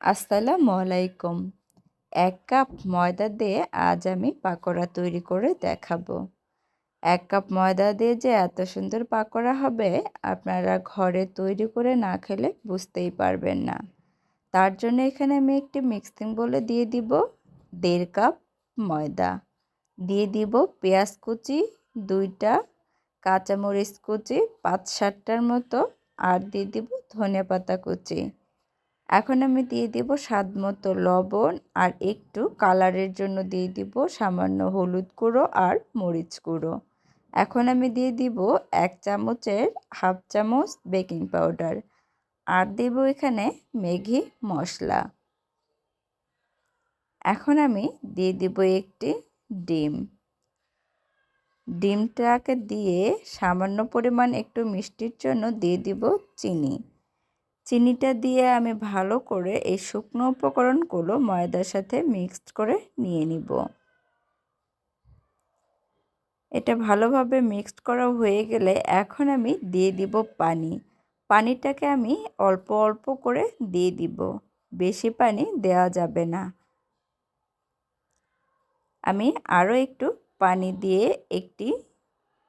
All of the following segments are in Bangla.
আসসালামু আলাইকুম। এক কাপ ময়দা দিয়ে আজ আমি পাকোড়া তৈরি করে দেখাবো। এক কাপ ময়দা দিয়ে যে এত সুন্দর পাকোড়া হবে, আপনারা ঘরে তৈরি করে না খেলে বুঝতেই পারবেন না। তার জন্য এখানে আমি একটি মিক্সিং বলে দিয়ে দিব দেড় কাপ ময়দা। দিয়ে দিব পেঁয়াজ কুচি, দুইটা কাঁচামরিচ কুচি, পাঁচ সাতটার মতো, আর দিয়ে দিব ধনে পাতা কুচি। এখন আমি দিয়ে দিব স্বাদ মতো লবণ আর একটু কালারের জন্য দিয়ে দিব সামান্য হলুদ গুঁড়ো আর মরিচ গুঁড়ো। এখন আমি দিয়ে দিব এক চামচের হাফ চামচ বেকিং পাউডার আর দেব এখানে ম্যাগি মশলা। এখন আমি দিয়ে দিব একটি ডিম। ডিমটাকে দিয়ে সামান্য পরিমাণ একটু মিষ্টির জন্য দিয়ে দিব চিনি। চিনিটা দিয়ে আমি ভালো করে এই শুকনো উপকরণগুলো ময়দার সাথে মিক্সড করে নিয়ে নিব। এটা ভালোভাবে মিক্সড করা হয়ে গেলে এখন আমি দিয়ে দিব পানি। পানিটাকে আমি অল্প অল্প করে দিয়ে দিব, বেশি পানি দেওয়া যাবে না। আমি আরও একটু পানি দিয়ে একটি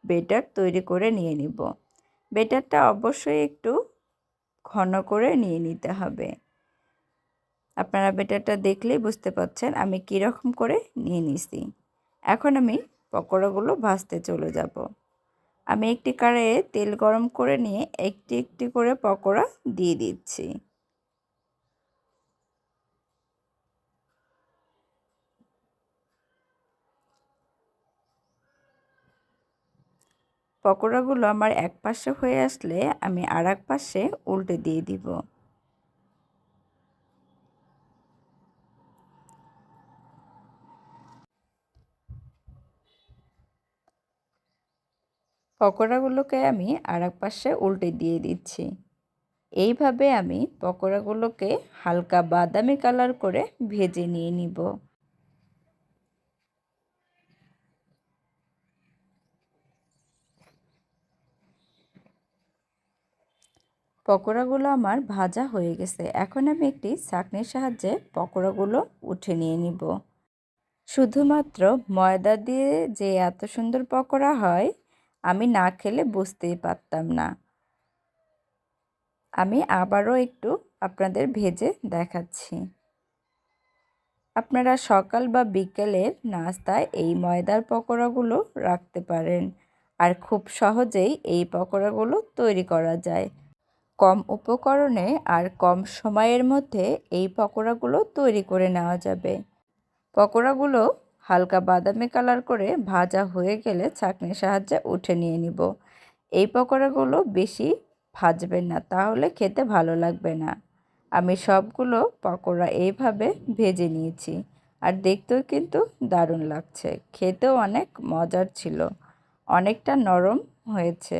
বেটার তৈরি করে নিয়ে নিব। বেটারটা অবশ্যই একটু ঘন করে নিয়ে নিতে হবে। আপনারা বেটারটা দেখলেই বুঝতে পাচ্ছেন আমি কীরকম করে নিয়ে নিছি। এখন আমি পকোড়াগুলো ভাজতে চলে যাব। আমি একটি কারে তেল গরম করে নিয়ে একটি একটি করে পকোড়া দিয়ে দিচ্ছি। পকোড়াগুলো আমার এক পাশে হয়ে আসলে আমি আর এক পাশে উল্টে দিয়ে দিব। পকোড়াগুলোকে আমি আর এক পাশে উল্টে দিয়ে দিচ্ছি। এইভাবে আমি পকোড়াগুলোকে হালকা বাদামি কালার করে ভেজে নিয়ে নিব। পকোড়াগুলো আমার ভাজা হয়ে গেছে। এখন আমি একটি চাকনির সাহায্যে পকোড়াগুলো উঠে নিয়ে নিব। শুধুমাত্র ময়দা দিয়ে যে এত সুন্দর পকোড়া হয়, আমি না খেলে বুঝতেই পারতাম না। আমি আবারও একটু আপনাদের ভেজে দেখাচ্ছি। আপনারা সকাল বা বিকেলের নাস্তায় এই ময়দার পকোড়াগুলো রাখতে পারেন। আর খুব সহজেই এই পকোড়াগুলো তৈরি করা যায়। কম উপকরণে আর কম সময়ের মধ্যে এই পকোড়াগুলো তৈরি করে নেওয়া যাবে। পকোড়াগুলো হালকা বাদামি কালার করে ভাজা হয়ে গেলে ছাঁকনির সাহায্যে উঠে নিয়ে নিব। এই পকোড়াগুলো বেশি ভাজবেন না, তাহলে খেতে ভালো লাগবে না। আমি সবগুলো পকোড়া এইভাবে ভেজে নিয়েছি আর দেখতেও কিন্তু দারুণ লাগছে। খেতেও অনেক মজার ছিল, অনেকটা নরম হয়েছে।